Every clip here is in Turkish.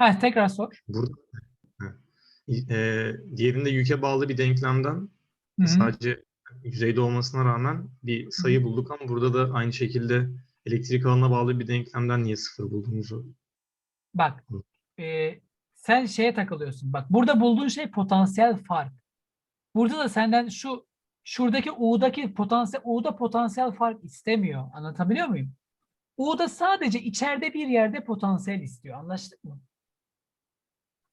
Ha tekrar sor. Burada e, diğerinde yüke bağlı bir denklemden Hı hı. sadece yüzeyde olmasına rağmen bir sayı bulduk ama burada da aynı şekilde elektrik alanına bağlı bir denklemden niye sıfır bulduğumuzu Bak e, sen şeye takılıyorsun. Bak burada bulduğun şey potansiyel fark. Burada da senden şu şuradaki U'daki potansiyel U'da potansiyel fark istemiyor. Anlatabiliyor muyum? U'da sadece içeride bir yerde potansiyel istiyor. Anlaştık mı?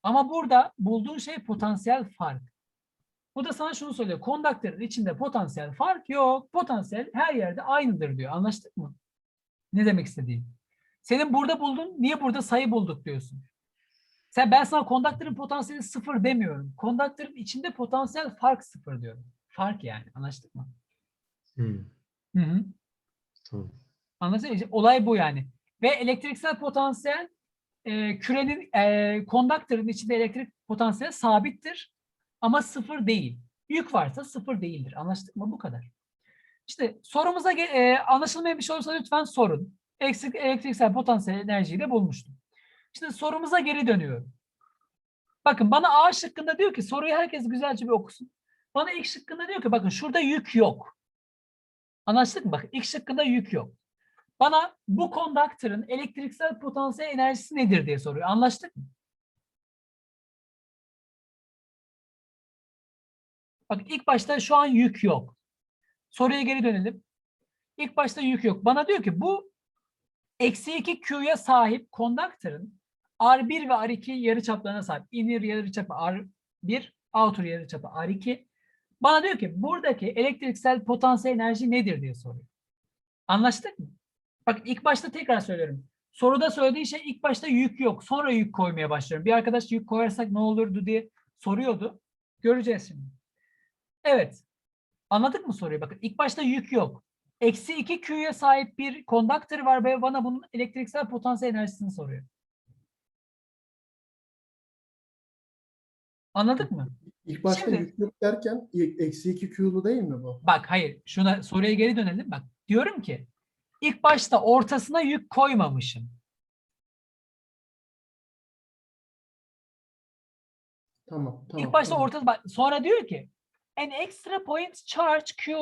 Ama burada bulduğun şey potansiyel fark. Bu da sana şunu söylüyor. Kondaktörün içinde potansiyel fark yok. Potansiyel her yerde aynıdır diyor. Anlaştık mı? Ne demek istediğim? Senin burada buldun, niye burada sayı bulduk diyorsun. Sen ben sana kondaktörün potansiyeli sıfır demiyorum. Kondaktörün içinde potansiyel fark sıfır diyorum. Fark yani. Anlaştık mı? Hmm, Hı hı. tamam. Anladın mı? İşte Olay bu yani. Ve elektriksel potansiyel e, kürenin e, kondaktörün içinde elektrik potansiyeli sabittir ama sıfır değil. Yük varsa sıfır değildir. Anlaştık mı? Bu kadar. İşte sorumuza e, anlaşılmayan bir şey olursa lütfen sorun. Eksik elektriksel potansiyel enerjiyi de bulmuştum. Şimdi sorumuza geri dönüyorum. Bakın bana A şıkkında diyor ki soruyu herkes güzelce bir okusun. Bana ilk şıkkında diyor ki bakın şurada yük yok. Anlaştık mı? Bakın ilk şıkkında yük yok. Bana bu kondaktörün elektriksel potansiyel enerjisi nedir diye soruyor. Anlaştık mı? Bak ilk başta şu an yük yok. Soruya geri dönelim. İlk başta yük yok. Bana diyor ki bu eksi 2 Q'ya sahip kondaktörün R1 ve R2 yarıçaplarına sahip. Inner yarıçapı R1, outer yarıçapı R2. Bana diyor ki buradaki elektriksel potansiyel enerji nedir diye soruyor. Anlaştık mı? Bak ilk başta tekrar söylüyorum. Soruda söylediği şey ilk başta yük yok. Sonra yük koymaya başlıyorum. Bir arkadaş yük koyarsak ne olurdu diye soruyordu. Göreceğiz şimdi. Evet. Anladık mı soruyu? Bakın ilk başta yük yok. Eksi 2 Q'ya sahip bir kondaktör var ve bana bunun elektriksel potansiyel enerjisini soruyor. Anladık mı? İlk başta Şimdi- yük yok derken e- eksi 2 Q'lu değil mi bu? Bak hayır. Şuna soruya geri dönelim. Bak diyorum ki ilk başta ortasına yük koymamışım. Tamam, tamam. İlk başta tamam. ortada bak sonra diyor ki an extra point charge Q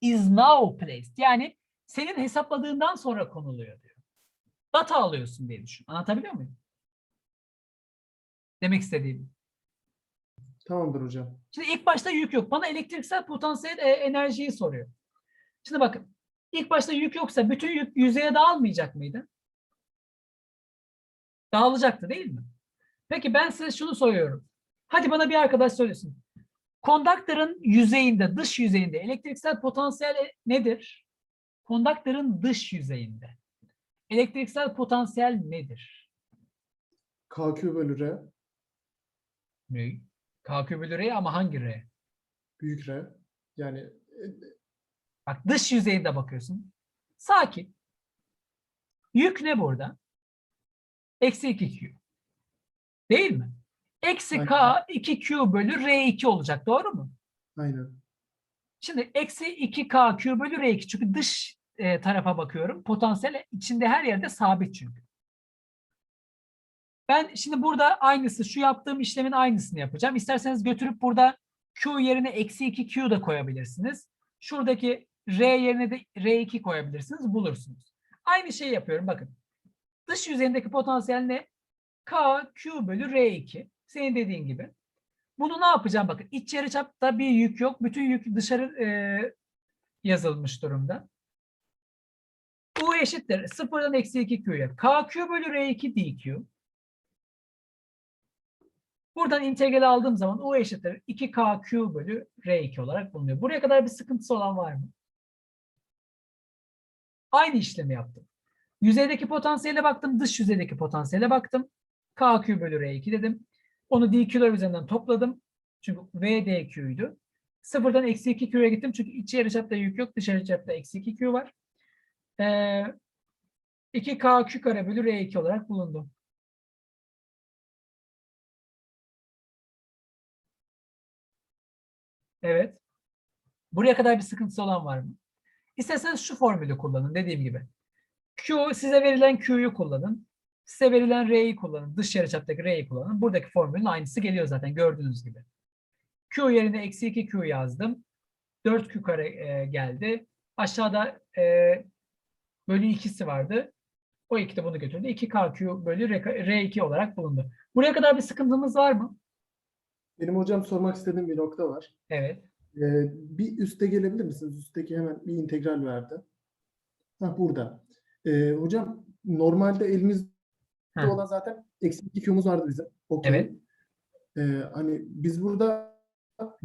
is now placed. Yani senin hesapladığından sonra konuluyor diyor. Data alıyorsun diye düşün. Anlatabiliyor muyum? Demek istediğim. Tamamdır hocam. Şimdi ilk başta yük yok. Bana elektriksel potansiyel e, enerjiyi soruyor. Şimdi bakın. İlk başta yük yoksa bütün yük yüzeye dağılmayacak mıydı? Dağılacaktı değil mi? Peki ben size şunu soruyorum. Hadi bana bir arkadaş söylesin. Kondaktörün yüzeyinde, dış yüzeyinde elektriksel potansiyel nedir? Kondaktörün dış yüzeyinde. Elektriksel potansiyel nedir? KQ bölü R, Ne? KQ bölü R ama hangi R? büyük R. Yani e, Bak dış yüzeyinde bakıyorsun. Sakin. Yük ne burada? Eksi 2Q. Değil mi? Eksi K Aynen. 2Q bölü R2 olacak. Doğru mu? aynen. Şimdi eksi 2K Q bölü R2. Çünkü dış e, tarafa bakıyorum. Potansiyel içinde her yerde sabit çünkü. Ben şimdi burada aynısı, şu yaptığım işlemin aynısını yapacağım. İsterseniz götürüp burada Q yerine eksi 2Q da koyabilirsiniz. Şuradaki R yerine de R2 koyabilirsiniz. Bulursunuz. Aynı şeyi yapıyorum. Bakın. Dış yüzeyindeki potansiyel ne? K Q bölü R2. Senin dediğin gibi. Bunu ne yapacağım? Bakın iç yarıçapta bir yük yok. Bütün yük dışarı e, yazılmış durumda. U eşittir. Sıfırdan eksi 2 Q'ya. KQ bölü R2 DQ. Buradan integral aldığım zaman U eşittir 2KQ bölü R2 olarak bulunuyor. Buraya kadar bir sıkıntısı olan var mı? Aynı işlemi yaptım. Yüzeydeki potansiyele baktım, dış yüzeydeki potansiyele baktım. KQ bölü R2 dedim. Onu DQ'lar üzerinden topladım. Çünkü V DQ'ydu. Sıfırdan eksi 2 Q'ya gittim. Çünkü iç yarıçapta yük yok. Dış yarıçapta eksi 2 Q var. Ee, 2KQ kare bölü R2 olarak bulundu. Evet. Buraya kadar bir sıkıntısı olan var mı? İsterseniz şu formülü kullanın dediğim gibi. Q size verilen Q'yu kullanın. Size verilen R'yi kullanın. Dış yarıçaptaki R'yi kullanın. Buradaki formülün aynısı geliyor zaten gördüğünüz gibi. Q yerine eksi 2Q yazdım. 4Q kare e, geldi. Aşağıda e, bölü ikisi vardı. O 2 de bunu götürdü. 2KQ bölü R2 olarak bulundu. Buraya kadar bir sıkıntımız var mı? Benim hocam sormak istediğim bir nokta var. Evet. Ee, bir üste gelebilir misiniz? Üstteki hemen bir integral verdi. Ha burada. Ee, hocam normalde elimizde Hı. olan zaten eksi 2 Q'muz vardı bizim. Okey. Evet. Ee, hani biz burada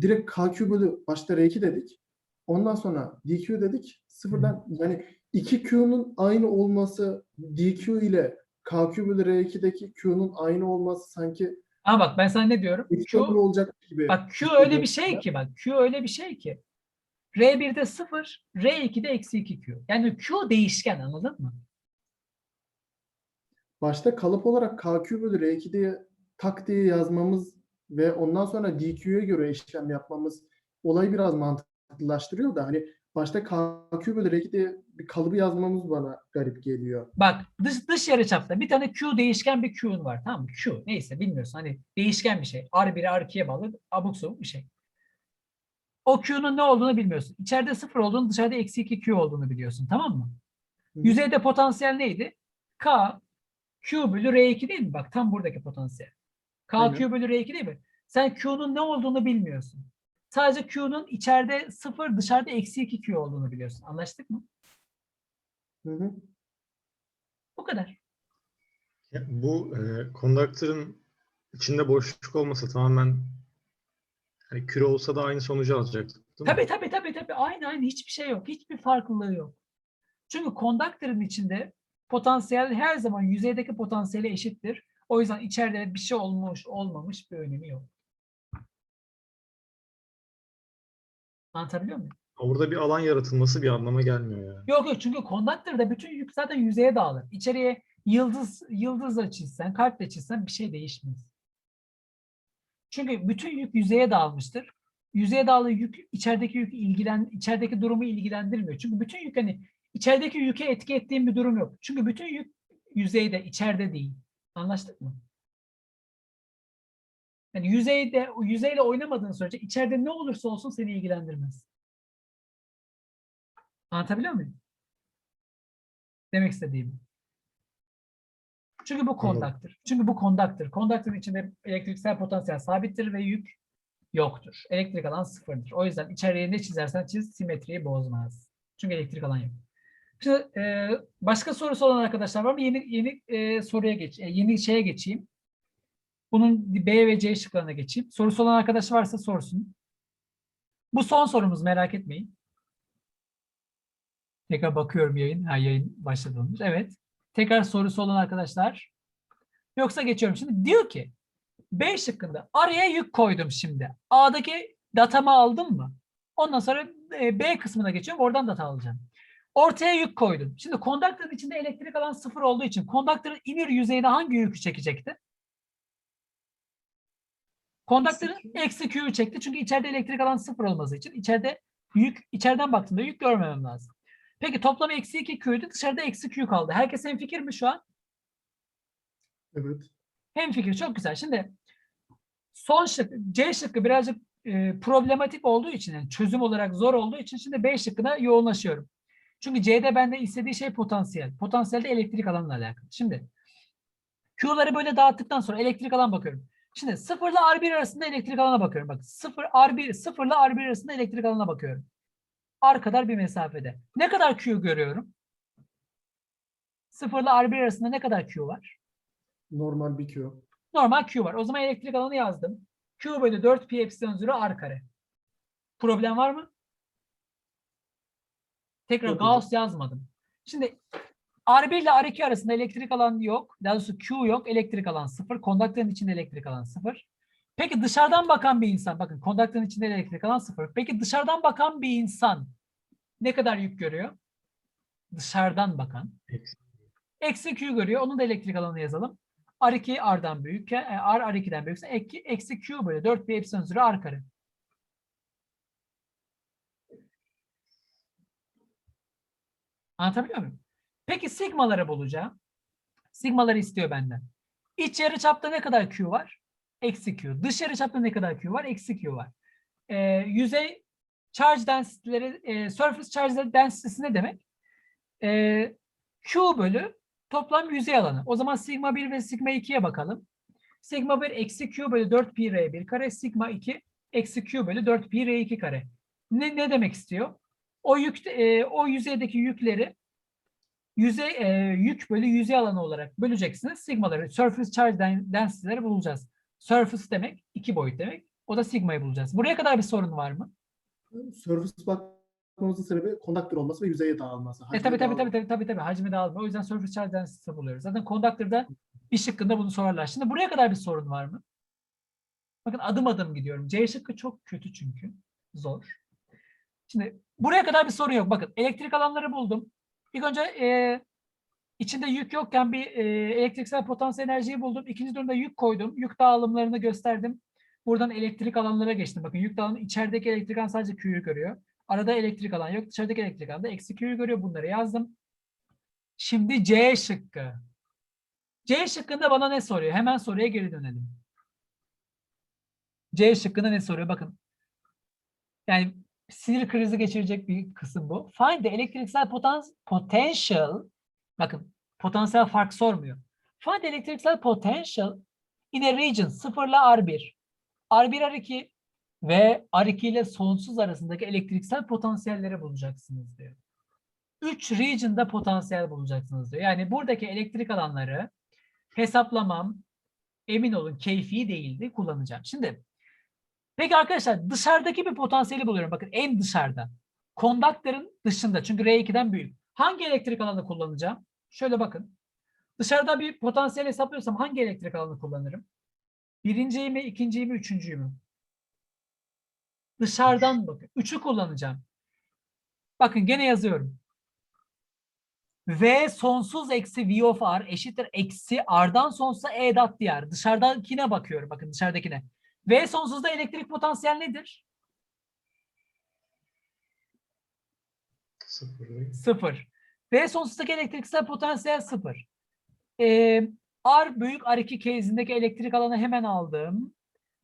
direkt KQ bölü başta R2 dedik. Ondan sonra DQ dedik. Sıfırdan yani 2Q'nun aynı olması DQ ile KQ bölü R2'deki Q'nun aynı olması sanki Ama bak ben sana ne diyorum? Q, olacak gibi. bak Q öyle bir şey ki bak Q öyle bir şey ki R1'de 0, R2'de eksi 2Q. Yani Q değişken anladın mı? Başta kalıp olarak KQ bölü R2 diye tak diye yazmamız ve ondan sonra DQ'ya göre işlem yapmamız olayı biraz mantıklılaştırıyor da hani başta KQ bölü R2 diye bir kalıbı yazmamız bana garip geliyor. Bak dış, dış yarıçapta bir tane Q değişken bir Q'un var tamam mı? Q neyse bilmiyorsun hani değişken bir şey. R1'e R2'ye bağlı abuk sabuk bir şey. O Q'nun ne olduğunu bilmiyorsun. İçeride 0 olduğunu dışarıda eksi 2 Q olduğunu biliyorsun tamam mı? Hı. Yüzeyde potansiyel neydi? K Q bölü R2 değil mi? Bak tam buradaki potansiyel. K. Q bölü R2 değil mi? Sen Q'nun ne olduğunu bilmiyorsun. Sadece Q'nun içeride 0 dışarıda eksi 2 Q olduğunu biliyorsun. Anlaştık mı? Hı hı. Bu kadar. Ya bu e, kondaktörün içinde boşluk olmasa tamamen hani küre olsa da aynı sonucu alacaktık. Değil mi? Tabii tabii tabii tabii. Aynı aynı hiçbir şey yok. Hiçbir farklılığı yok. Çünkü kondaktörün içinde potansiyel her zaman yüzeydeki potansiyele eşittir. O yüzden içeride bir şey olmuş olmamış bir önemi yok. Anlatabiliyor muyum? Orada bir alan yaratılması bir anlama gelmiyor yani. Yok yok çünkü kondaktörde bütün yük zaten yüzeye dağılır. İçeriye yıldız yıldızla çizsen, kalple çizsen bir şey değişmez. Çünkü bütün yük yüzeye dağılmıştır. Yüzeye dağılı yük içerideki yük ilgilen içerideki durumu ilgilendirmiyor. Çünkü bütün yük hani içerideki yüke etki ettiğin bir durum yok. Çünkü bütün yük yüzeyde, içeride değil. Anlaştık mı? Yani yüzeyde, yüzeyle oynamadığın sürece içeride ne olursa olsun seni ilgilendirmez. Anlatabiliyor muyum? Demek istediğim. Çünkü bu kondaktır. Çünkü bu kondaktır. Kondaktörün içinde elektriksel potansiyel sabittir ve yük yoktur. Elektrik alan sıfırdır. O yüzden içeriye ne çizersen çiz simetriyi bozmaz. Çünkü elektrik alan yok. Şimdi e, başka sorusu olan arkadaşlar var mı? Yeni yeni e, soruya geç, e, yeni şeye geçeyim. Bunun B ve C şıklarına geçeyim. Sorusu olan arkadaş varsa sorsun. Bu son sorumuz merak etmeyin. Tekrar bakıyorum yayın. Ha yayın başladı olmuş. Evet. Tekrar sorusu olan arkadaşlar. Yoksa geçiyorum. Şimdi diyor ki B şıkkında araya yük koydum şimdi. A'daki datamı aldım mı? Ondan sonra e, B kısmına geçiyorum. Oradan data alacağım. Ortaya yük koydum. Şimdi kondaktörün içinde elektrik alan sıfır olduğu için kondaktörün inir yüzeyine hangi yükü çekecekti? Kondaktörün eksi Q'yu çekti. Çünkü içeride elektrik alan sıfır olması için içeride yük, içeriden baktığımda yük görmemem lazım. Peki toplam eksi 2 Q'ydu. Dışarıda eksi Q kaldı. Herkes fikir mi şu an? Evet. Hem fikir çok güzel. Şimdi son şık C şıkkı birazcık e, problematik olduğu için yani çözüm olarak zor olduğu için şimdi B şıkkına yoğunlaşıyorum. Çünkü C'de bende istediği şey potansiyel. Potansiyel de elektrik alanla alakalı. Şimdi Q'ları böyle dağıttıktan sonra elektrik alan bakıyorum. Şimdi 0 ile R1 arasında elektrik alana bakıyorum. Bak 0 R1 0 ile R1 arasında elektrik alana bakıyorum. R kadar bir mesafede. Ne kadar Q görüyorum? 0 ile R1 arasında ne kadar Q var? Normal bir Q. Normal Q var. O zaman elektrik alanı yazdım. Q bölü 4 pi epsilon 0 R kare. Problem var mı? Tekrar. Gauss yazmadım. Şimdi R1 ile R2 arasında elektrik alan yok. Daha doğrusu Q yok. Elektrik alan 0. Kondaktörün içinde elektrik alan 0. Peki dışarıdan bakan bir insan. Bakın kondaktörün içinde elektrik alan 0. Peki dışarıdan bakan bir insan ne kadar yük görüyor? Dışarıdan bakan. Eksi. Q görüyor. Onun da elektrik alanı yazalım. R2 R'dan büyük. R R2'den büyükse eksi, Q bölü 4 pi epsilon 0 R kare. Anlatabiliyor muyum? Peki sigmaları bulacağım. Sigmaları istiyor benden. İç yarıçapta ne kadar Q var? Eksi Q. Dış yarıçapta ne kadar Q var? Eksi Q var. Ee, yüzey charge density'leri, e, surface charge density'si ne demek? Ee, Q bölü toplam yüzey alanı. O zaman sigma 1 ve sigma 2'ye bakalım. Sigma 1 eksi Q bölü 4 pi R1 kare. Sigma 2 eksi Q bölü 4 pi R2 kare. Ne, ne demek istiyor? O yük, e, o yüzeydeki yükleri yüzey e, yük bölü yüzey alanı olarak böleceksiniz. Sigmaları, surface charge den- density'leri bulacağız. Surface demek iki boyut demek. O da sigmayı bulacağız. Buraya kadar bir sorun var mı? Surface bakmamızın sebebi kondaktör olması ve yüzeye dağılması. E tabii tabii tabii tabii tabii tabii hacmi dağılma. O yüzden surface charge density'si buluyoruz. Zaten conductor'da bir şıkkında bunu sorarlar. Şimdi buraya kadar bir sorun var mı? Bakın adım adım gidiyorum. C şıkkı çok kötü çünkü. Zor. Şimdi buraya kadar bir sorun yok. Bakın elektrik alanları buldum. İlk önce e, içinde yük yokken bir e, elektriksel potansiyel enerjiyi buldum. İkinci durumda yük koydum. Yük dağılımlarını gösterdim. Buradan elektrik alanlara geçtim. Bakın yük dağılımı içerideki elektrik alan sadece Q'yu görüyor. Arada elektrik alan yok. Dışarıdaki elektrik alan da eksi Q'yu görüyor. Bunları yazdım. Şimdi C şıkkı. C şıkkında bana ne soruyor? Hemen soruya geri dönelim. C şıkkında ne soruyor? Bakın. Yani sinir krizi geçirecek bir kısım bu. Find the elektriksel potans potential. Bakın potansiyel fark sormuyor. Find elektriksel potential in a region 0 ile R1. R1 R2 ve R2 ile sonsuz arasındaki elektriksel potansiyelleri bulacaksınız diyor. 3 region'da potansiyel bulacaksınız diyor. Yani buradaki elektrik alanları hesaplamam emin olun keyfi değildi kullanacağım. Şimdi peki arkadaşlar dışarıdaki bir potansiyeli buluyorum. Bakın en dışarıda. Kondaktörün dışında. Çünkü R2'den büyük. Hangi elektrik alanı kullanacağım? Şöyle bakın. Dışarıda bir potansiyel hesaplıyorsam hangi elektrik alanı kullanırım? Birinciyi mi, ikinciyi mi, üçüncüyü mü? Dışarıdan bakın. Üçü kullanacağım. Bakın gene yazıyorum. V sonsuz eksi V of R eşittir eksi R'dan sonsuza E dat diyar. Dışarıdakine bakıyorum. Bakın dışarıdakine. V sonsuzda elektrik potansiyel nedir? Sıfır. Sıfır. V sonsuzdaki elektriksel potansiyel sıfır. Ee, R büyük R2 case'indeki elektrik alanı hemen aldım.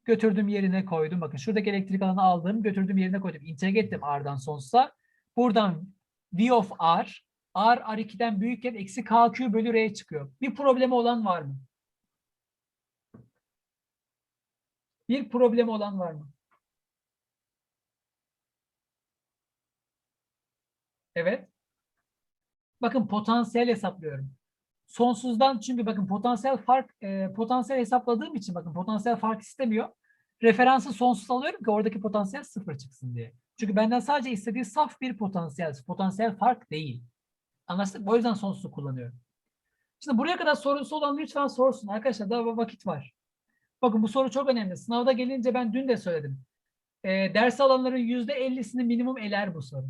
Götürdüm yerine koydum. Bakın şuradaki elektrik alanı aldım. Götürdüm yerine koydum. İntegre ettim R'dan sonsuza. Buradan V of R R R2'den büyükken eksi KQ bölü R çıkıyor. Bir problemi olan var mı? Bir problemi olan var mı? Evet. Bakın potansiyel hesaplıyorum. Sonsuzdan çünkü bakın potansiyel fark e, potansiyel hesapladığım için bakın potansiyel fark istemiyor. Referansı sonsuz alıyorum ki oradaki potansiyel sıfır çıksın diye. Çünkü benden sadece istediği saf bir potansiyel, potansiyel fark değil. Anlaştık? O yüzden sonsuzu kullanıyorum. Şimdi buraya kadar sorusu olan lütfen sorsun. Arkadaşlar daha vakit var. Bakın bu soru çok önemli. Sınavda gelince ben dün de söyledim. E, ders alanların %50'sini minimum eler bu soru.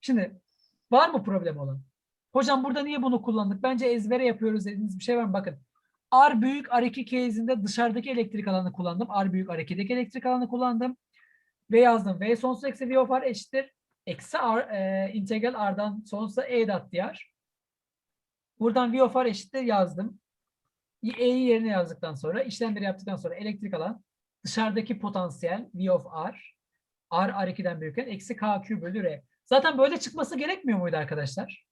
Şimdi var mı problem olan? Hocam burada niye bunu kullandık? Bence ezbere yapıyoruz dediğiniz bir şey var mı? Bakın. R büyük R2 case'inde dışarıdaki elektrik alanı kullandım. R büyük R2'deki elektrik alanı kullandım. Ve yazdım. V sonsuz eksi V of R eşittir. Eksi R e, integral R'dan sonsuza E dat diyar. Buradan V of R eşittir yazdım. E'yi yerine yazdıktan sonra işlemleri yaptıktan sonra elektrik alan dışarıdaki potansiyel V of R R R2'den büyükken eksi KQ bölü R. Zaten böyle çıkması gerekmiyor muydu arkadaşlar?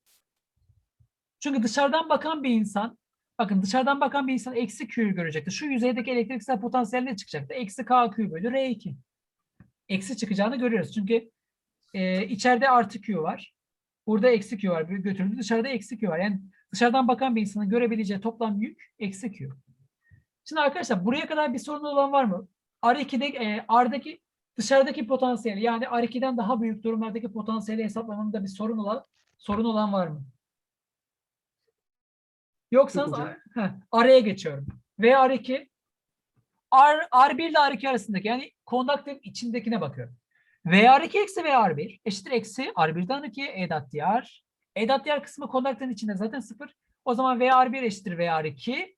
Çünkü dışarıdan bakan bir insan, bakın dışarıdan bakan bir insan eksi Q'yu görecekti. Şu yüzeydeki elektriksel potansiyel ne çıkacaktı? Eksi KQ bölü R2. Eksi çıkacağını görüyoruz. Çünkü e, içeride artı Q var. Burada eksi Q var. Götürdü. Dışarıda eksi Q var. Yani dışarıdan bakan bir insanın görebileceği toplam yük eksi Q. Şimdi arkadaşlar buraya kadar bir sorun olan var mı? R2'de, e, R'daki dışarıdaki potansiyel yani R2'den daha büyük durumlardaki potansiyeli hesaplamamda bir sorun olan sorun olan var mı? Yoksanız heh, araya geçiyorum. V R2 R, R1 ile R2 arasındaki yani kondaktörün içindekine bakıyorum. V R2 eksi V R1 eşittir eksi R1'den R2'ye E dat diyar. E dat diyar kısmı kondaktörün içinde zaten sıfır. O zaman V R1 eşittir V R2.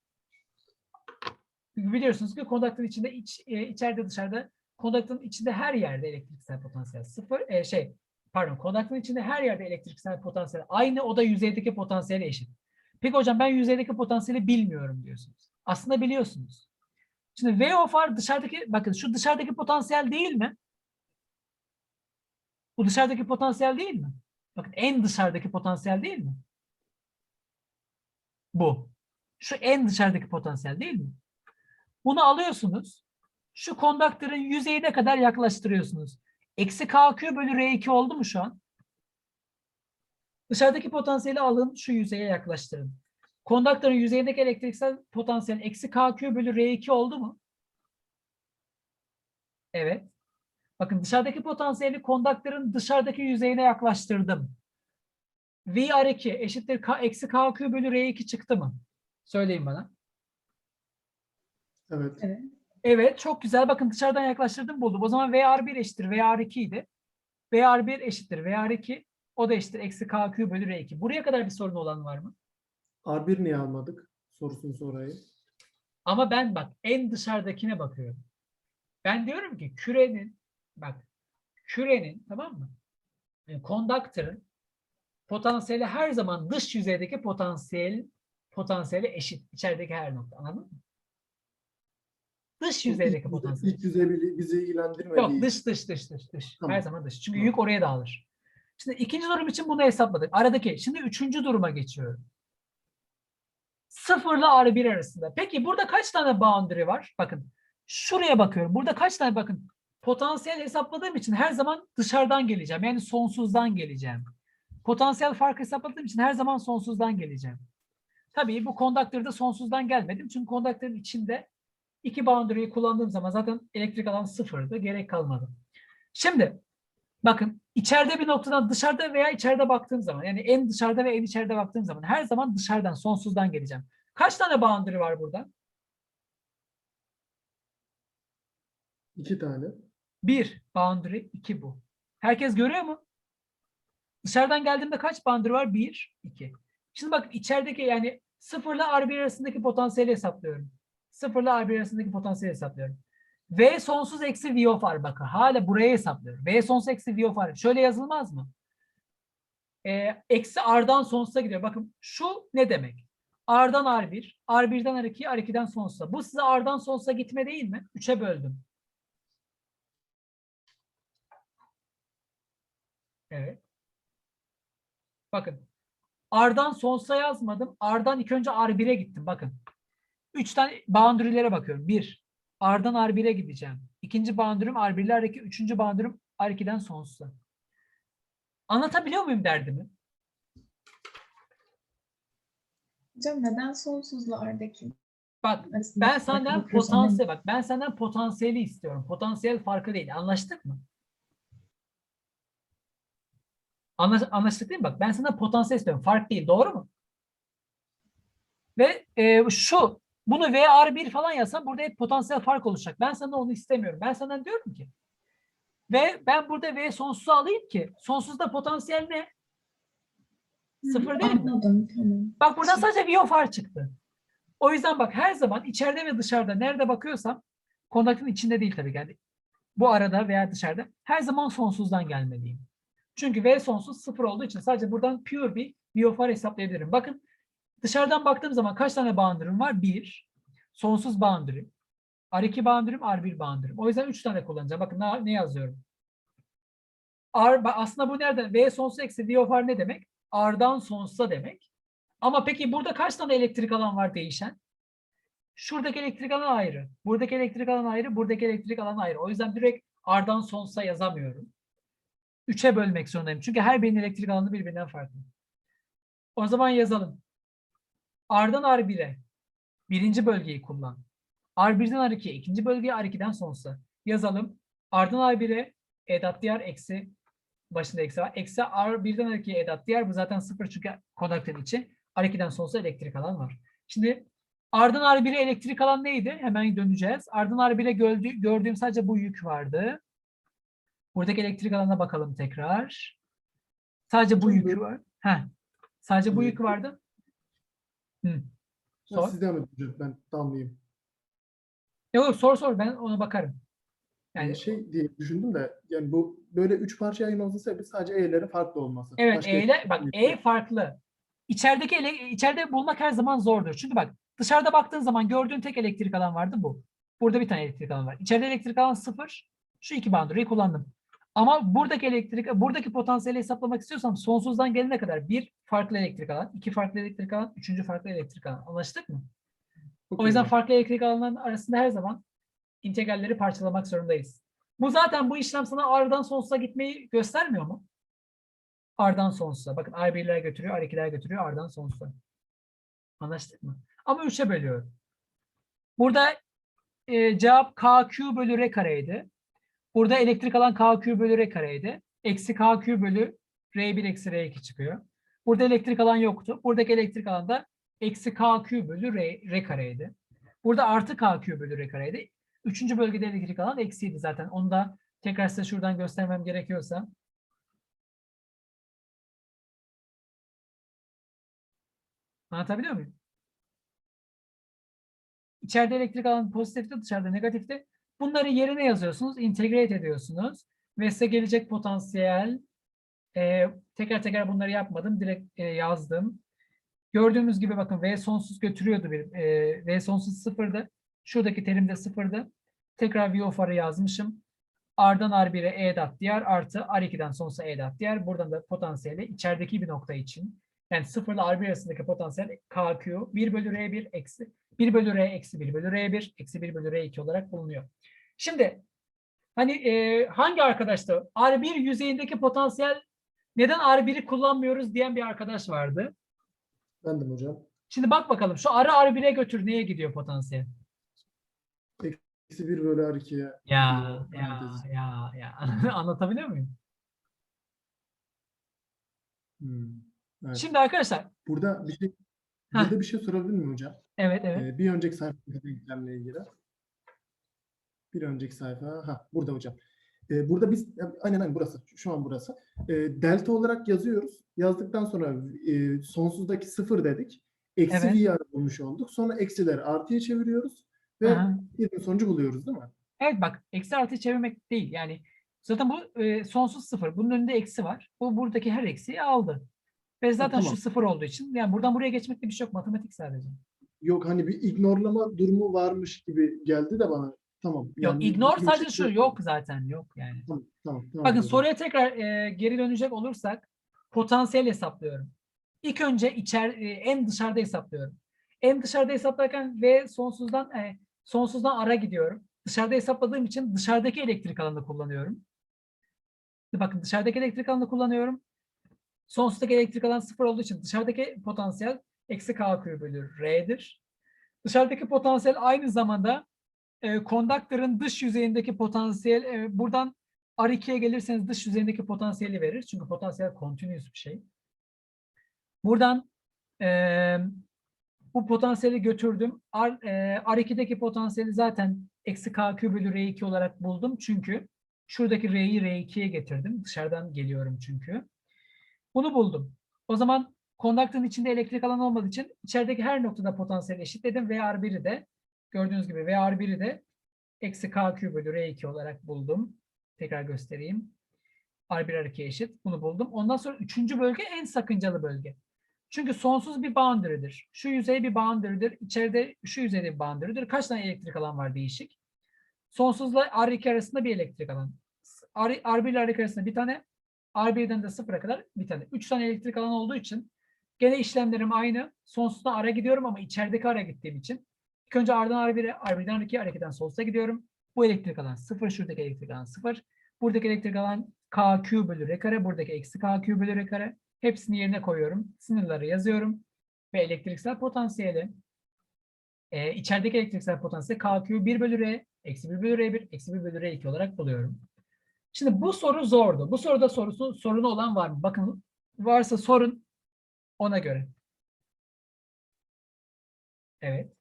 Biliyorsunuz ki kondaktörün içinde iç, e, içeride dışarıda kondaktörün içinde her yerde elektriksel potansiyel sıfır e, şey pardon kondaktörün içinde her yerde elektriksel potansiyel aynı oda yüzeydeki potansiyele eşit. Peki hocam ben yüzeydeki potansiyeli bilmiyorum diyorsunuz. Aslında biliyorsunuz. Şimdi V of R dışarıdaki bakın şu dışarıdaki potansiyel değil mi? Bu dışarıdaki potansiyel değil mi? Bakın en dışarıdaki potansiyel değil mi? Bu. Şu en dışarıdaki potansiyel değil mi? Bunu alıyorsunuz. Şu kondaktörün yüzeyine kadar yaklaştırıyorsunuz. Eksi KQ bölü R2 oldu mu şu an? Dışarıdaki potansiyeli alın şu yüzeye yaklaştırın. Kondaktörün yüzeyindeki elektriksel potansiyel eksi KQ bölü R2 oldu mu? Evet. Bakın dışarıdaki potansiyeli kondaktörün dışarıdaki yüzeyine yaklaştırdım. VR2 eşittir K, eksi KQ bölü R2 çıktı mı? Söyleyin bana. Evet. Evet. Evet çok güzel. Bakın dışarıdan yaklaştırdım buldum. O zaman VR1 eşittir VR2 idi. VR1 eşittir VR2. O da eşittir eksi KQ bölü R2. Buraya kadar bir sorun olan var mı? R1 niye almadık? Sorusunu sorayım. Ama ben bak en dışarıdakine bakıyorum. Ben diyorum ki kürenin bak kürenin tamam mı? E, Kondaktörün potansiyeli her zaman dış yüzeydeki potansiyel potansiyeli eşit. içerideki her nokta. Anladın mı? Dış yüzeydeki potansiyel. İlk yüzey bizi ilgilendirmediği Yok dış dış dış dış dış. Her Tamam. zaman dış. Çünkü Tamam. yük oraya dağılır. Şimdi ikinci durum için bunu hesapladık. Aradaki. Şimdi üçüncü duruma geçiyorum. Sıfırla R1 arasında. Peki burada kaç tane boundary var? Bakın. Şuraya bakıyorum. Burada kaç tane bakın. Potansiyel hesapladığım için her zaman dışarıdan geleceğim. Yani sonsuzdan geleceğim. Potansiyel fark hesapladığım için her zaman sonsuzdan geleceğim. Tabii bu kondaktörde sonsuzdan gelmedim. Çünkü kondaktörün içinde iki boundary'yi kullandığım zaman zaten elektrik alan sıfırdı. Gerek kalmadı. Şimdi bakın içeride bir noktadan dışarıda veya içeride baktığım zaman yani en dışarıda ve en içeride baktığım zaman her zaman dışarıdan sonsuzdan geleceğim. Kaç tane boundary var burada? İki tane. Bir boundary, iki bu. Herkes görüyor mu? Dışarıdan geldiğimde kaç boundary var? Bir, iki. Şimdi bak içerideki yani sıfırla R1 arasındaki potansiyeli hesaplıyorum. Sıfırla R1 arasındaki potansiyeli hesaplıyorum. V sonsuz eksi V of R bakın. Hala buraya hesaplıyorum. V sonsuz eksi V of R. Şöyle yazılmaz mı? Ee, eksi R'dan sonsuza gidiyor. Bakın şu ne demek? R'dan R1, R1'den R2, R2'den sonsuza. Bu size R'dan sonsuza gitme değil mi? 3'e böldüm. Evet. Bakın. R'dan sonsuza yazmadım. R'dan ilk önce R1'e gittim. Bakın. Üç tane boundary'lere bakıyorum. Bir. R'dan R1'e gideceğim. İkinci boundary'm R1 ile R2. Üçüncü boundary'm R2'den sonsuza. Anlatabiliyor muyum derdimi? Hocam neden sonsuzla A'daki Bak arasında ben senden potansiyel bak ben senden potansiyeli istiyorum. Potansiyel farkı değil. Anlaştık mı? Anlaş, anlaştık değil mi? Bak ben senden potansiyel istiyorum. Fark değil. Doğru mu? Ve e, şu bunu VR1 falan yazsam burada hep potansiyel fark olacak. Ben senden onu istemiyorum. Ben senden diyorum ki ve ben burada V sonsuzu alayım ki sonsuzda potansiyel ne? Sıfır değil mi? Anladım. Tamam. Bak buradan sadece VOFR çıktı. O yüzden bak her zaman içeride ve dışarıda nerede bakıyorsam kondaktörün içinde değil tabii yani. Bu arada veya dışarıda her zaman sonsuzdan gelmeliyim. Çünkü V sonsuz sıfır olduğu için sadece buradan pure bir VOFR hesaplayabilirim. Bakın dışarıdan baktığım zaman kaç tane boundary'm var? Bir. Sonsuz boundary. R2 boundary'm, R1 boundary'm. O yüzden üç tane kullanacağım. Bakın ne, yazıyorum? R, aslında bu nereden? V sonsuz eksi VOFR ne demek? R'dan sonsuza demek. Ama peki burada kaç tane elektrik alan var değişen? Şuradaki elektrik alan ayrı. Buradaki elektrik alan ayrı. Buradaki elektrik alan ayrı. O yüzden direkt R'dan sonsuza yazamıyorum. Üçe bölmek zorundayım. Çünkü her birinin elektrik alanı birbirinden farklı. O zaman yazalım. R'dan R1'e birinci bölgeyi kullan. R1'den R2'ye ikinci bölgeyi R2'den sonsuza. Yazalım. R'dan R1'e edat diğer eksi başında eksi var. Eksi R1'den R2'ye edat diğer bu zaten sıfır çünkü kondaktörün içi. R2'den sonsuza elektrik alan var. Şimdi R'dan R1'e elektrik alan neydi? Hemen döneceğiz. R'dan R1'e gördüğüm, gördüğüm sadece bu yük vardı. Buradaki elektrik alanına bakalım tekrar. Sadece bu yük var. Heh. Sadece bu yük vardı. Hı. Sor. Siz devam edin hocam. Ben damlayayım. Yok yok, sor sor ben ona bakarım. Yani Yani şey diye düşündüm de yani bu böyle üç parçaya ayırmamızın sebebi sadece E'lerin farklı olması. Evet Başka bak şey yok. E farklı. İçerideki ele, içeride bulmak her zaman zordur. Çünkü bak dışarıda baktığın zaman gördüğün tek elektrik alan vardı bu. Burada bir tane elektrik alan var. İçeride elektrik alan sıfır. Şu iki bandırayı kullandım. Ama buradaki elektrik, buradaki potansiyeli hesaplamak istiyorsam sonsuzdan gelene kadar bir farklı elektrik alan, iki farklı elektrik alan, üçüncü farklı elektrik alan. Anlaştık mı? Çok O yüzden güzel. farklı elektrik alanların arasında her zaman integralleri parçalamak zorundayız. Bu zaten bu işlem sana R'dan sonsuza gitmeyi göstermiyor mu? R'dan sonsuza. Bakın R1'ler götürüyor, R2'ler götürüyor, R'dan sonsuza. Anlaştık mı? Ama 3'e bölüyorum. Burada e, cevap KQ bölü R kareydi. Burada elektrik alan KQ bölü R kareydi. Eksi KQ bölü R1 eksi R2 çıkıyor. Burada elektrik alan yoktu. Buradaki elektrik alan da eksi KQ bölü R, R kareydi. Burada artı KQ bölü R kareydi. Üçüncü bölgede elektrik alan eksiydi zaten. Onu da tekrar size şuradan göstermem gerekiyorsa. Anlatabiliyor muyum? İçeride elektrik alan pozitifti, dışarıda negatifti. Bunları yerine yazıyorsunuz, integrate ediyorsunuz. Ve size gelecek potansiyel, e, tekrar tekrar bunları yapmadım, direkt e, yazdım. Gördüğümüz gibi bakın V sonsuz götürüyordu bir. E, v sonsuz sıfırdı. Şuradaki terim de sıfırdı. Tekrar V of R'ı yazmışım. R'dan R1'e E dat diğer artı R2'den sonsuza E dat diğer. Buradan da potansiyeli içerideki bir nokta için. Yani 0 ile R1 arasındaki potansiyel KQ 1 bölü R1 eksi 1 bölü R eksi 1 bölü R1 eksi 1 bölü R2 olarak bulunuyor. Şimdi hani e, hangi arkadaştı? R1 yüzeyindeki potansiyel neden R1'i kullanmıyoruz diyen bir arkadaş vardı. Bendim hocam. Şimdi bak bakalım şu arı R1'e götür neye gidiyor potansiyel? Eksi 1 bölü R2'ye. Ya ya ya ya anlatabiliyor muyum? Hmm, evet. Şimdi arkadaşlar Burada bir şey Heh. burada bir şey sorabilir miyim hocam? evet evet Ee, bir önceki sayfadaki denklemle ilgili. Bir önceki sayfa. Ha burada hocam. Ee, burada biz aynen aynen burası. Şu an burası. Ee, delta olarak yazıyoruz. Yazdıktan sonra e, sonsuzdaki sıfır dedik. Eksi Evet. v'yi bulmuş olduk. Sonra eksileri artıya çeviriyoruz ve Aha. bir sonucu buluyoruz değil mi? Evet bak eksi artı çevirmek değil yani zaten bu e, sonsuz sıfır bunun önünde eksi var. Bu buradaki her eksiği aldı. Ve zaten tamam. şu sıfır olduğu için yani buradan buraya geçmekte bir şey yok matematik sadece. Yok hani bir ignorlama durumu varmış gibi geldi de bana. Tamam. Yok yani ignore sadece şu yok zaten yok yani. Tamam, tamam, tamam Bakın hocam. soruya tekrar e, geri dönecek olursak potansiyel hesaplıyorum. İlk önce içer e, en dışarıda hesaplıyorum. En dışarıda hesaplarken V sonsuzdan e, sonsuzdan ara gidiyorum. Dışarıda hesapladığım için dışarıdaki elektrik alanını kullanıyorum. Bakın dışarıdaki elektrik alanını kullanıyorum. Sonsuzdaki elektrik alan sıfır olduğu için dışarıdaki potansiyel eksi KQ bölü R'dir. Dışarıdaki potansiyel aynı zamanda e, kondaktörün dış yüzeyindeki potansiyel e, buradan R2'ye gelirseniz dış yüzeyindeki potansiyeli verir. Çünkü potansiyel continuous bir şey. Buradan e, bu potansiyeli götürdüm. R, e, R2'deki potansiyeli zaten eksi KQ bölü R2 olarak buldum. Çünkü şuradaki R'yi R2'ye getirdim. Dışarıdan geliyorum çünkü. Bunu buldum. O zaman kondaktörün içinde elektrik alan olmadığı için içerideki her noktada potansiyeli eşitledim. Ve R1'i de gördüğünüz gibi VR1'i de eksi KQ bölü R2 olarak buldum. Tekrar göstereyim. R1 R2 eşit. Bunu buldum. Ondan sonra üçüncü bölge en sakıncalı bölge. Çünkü sonsuz bir boundary'dir. Şu yüzey bir boundary'dir. İçeride şu yüzeyde bir boundary'dir. Kaç tane elektrik alan var değişik? Sonsuzla R2 arasında bir elektrik alan. R, R1 ile R2 arasında bir tane. R1'den de sıfıra kadar bir tane. Üç tane elektrik alan olduğu için gene işlemlerim aynı. Sonsuzda ara gidiyorum ama içerideki ara gittiğim için İlk önce R'dan R1'e, R1'den R2'ye, R2'den sonsuza gidiyorum. Bu elektrik alan 0, şuradaki elektrik alan 0. Buradaki elektrik alan KQ bölü R kare, buradaki eksi KQ bölü R kare. Hepsini yerine koyuyorum. Sınırları yazıyorum. Ve elektriksel potansiyeli, e, içerideki elektriksel potansiyeli KQ 1 bölü R, eksi 1 bölü R1, eksi 1 bölü R2 olarak buluyorum. Şimdi bu soru zordu. Bu soruda sorusu, sorunu olan var mı? Bakın varsa sorun ona göre. Evet.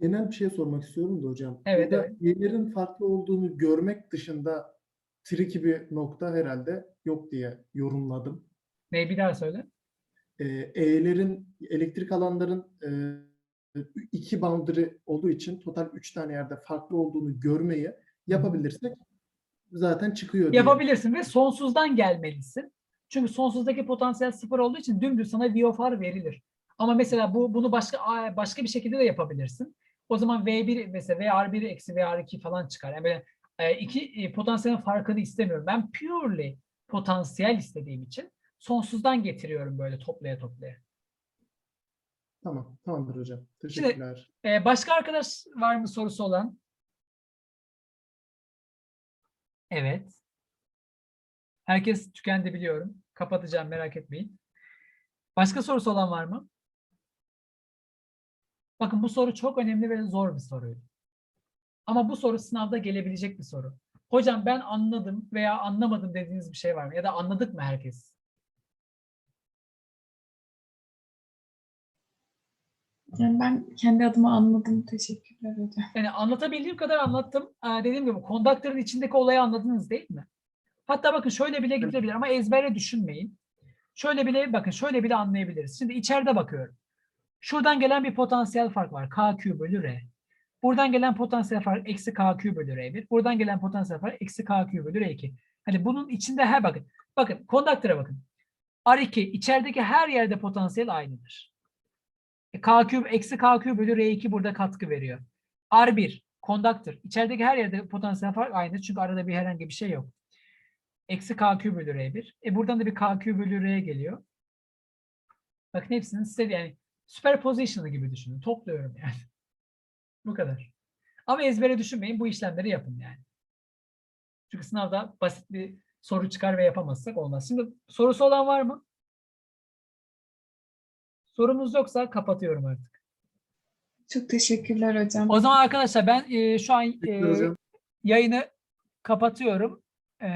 Genel bir şey sormak istiyorum da hocam. Evet, Burada evet. Farklı olduğunu görmek dışında tricky bir nokta herhalde yok diye yorumladım. Ne bir daha söyle. Ee, E'lerin, elektrik alanların e, iki boundary olduğu için total üç tane yerde farklı olduğunu görmeyi yapabilirsek zaten çıkıyor diye. Yapabilirsin ve sonsuzdan gelmelisin. Çünkü sonsuzdaki potansiyel sıfır olduğu için dümdüz sana V of R verilir. Ama mesela bu bunu başka başka bir şekilde de yapabilirsin. O zaman V1 mesela VR1 eksi VR2 falan çıkar. Yani böyle e, iki e, potansiyelin farkını istemiyorum. Ben purely potansiyel istediğim için sonsuzdan getiriyorum böyle toplaya toplaya. Tamam, tamamdır hocam. Teşekkürler. E, başka arkadaş var mı sorusu olan? Evet. Herkes tükendi biliyorum. Kapatacağım merak etmeyin. Başka sorusu olan var mı? Bakın bu soru çok önemli ve zor bir soruydu. Ama bu soru sınavda gelebilecek bir soru. Hocam ben anladım veya anlamadım dediğiniz bir şey var mı? Ya da anladık mı herkes? Yani ben kendi adıma anladım. Teşekkürler hocam. Yani anlatabildiğim kadar anlattım. Aa, dediğim gibi kondaktörün içindeki olayı anladınız değil mi? Hatta bakın şöyle bile gidebilir ama ezbere düşünmeyin. Şöyle bile bakın şöyle bile anlayabiliriz. Şimdi içeride bakıyorum. Şuradan gelen bir potansiyel fark var. KQ bölü R. Buradan gelen potansiyel fark eksi KQ bölü R1. Buradan gelen potansiyel fark eksi KQ bölü R2. Hani bunun içinde her bakın. Bakın kondaktöre bakın. R2 içerideki her yerde potansiyel aynıdır. E, KQ eksi KQ bölü R2 burada katkı veriyor. R1 kondaktör. İçerideki her yerde potansiyel fark aynı. Çünkü arada bir herhangi bir şey yok. Eksi KQ bölü R1. E buradan da bir KQ bölü R geliyor. Bakın hepsinin size yani superposition'ı gibi düşünün. Topluyorum yani. Bu kadar. Ama ezbere düşünmeyin. Bu işlemleri yapın yani. Çünkü sınavda basit bir soru çıkar ve yapamazsak olmaz. Şimdi sorusu olan var mı? Sorunuz yoksa kapatıyorum artık. Çok teşekkürler hocam. O zaman arkadaşlar ben e, şu an e, yayını kapatıyorum. E,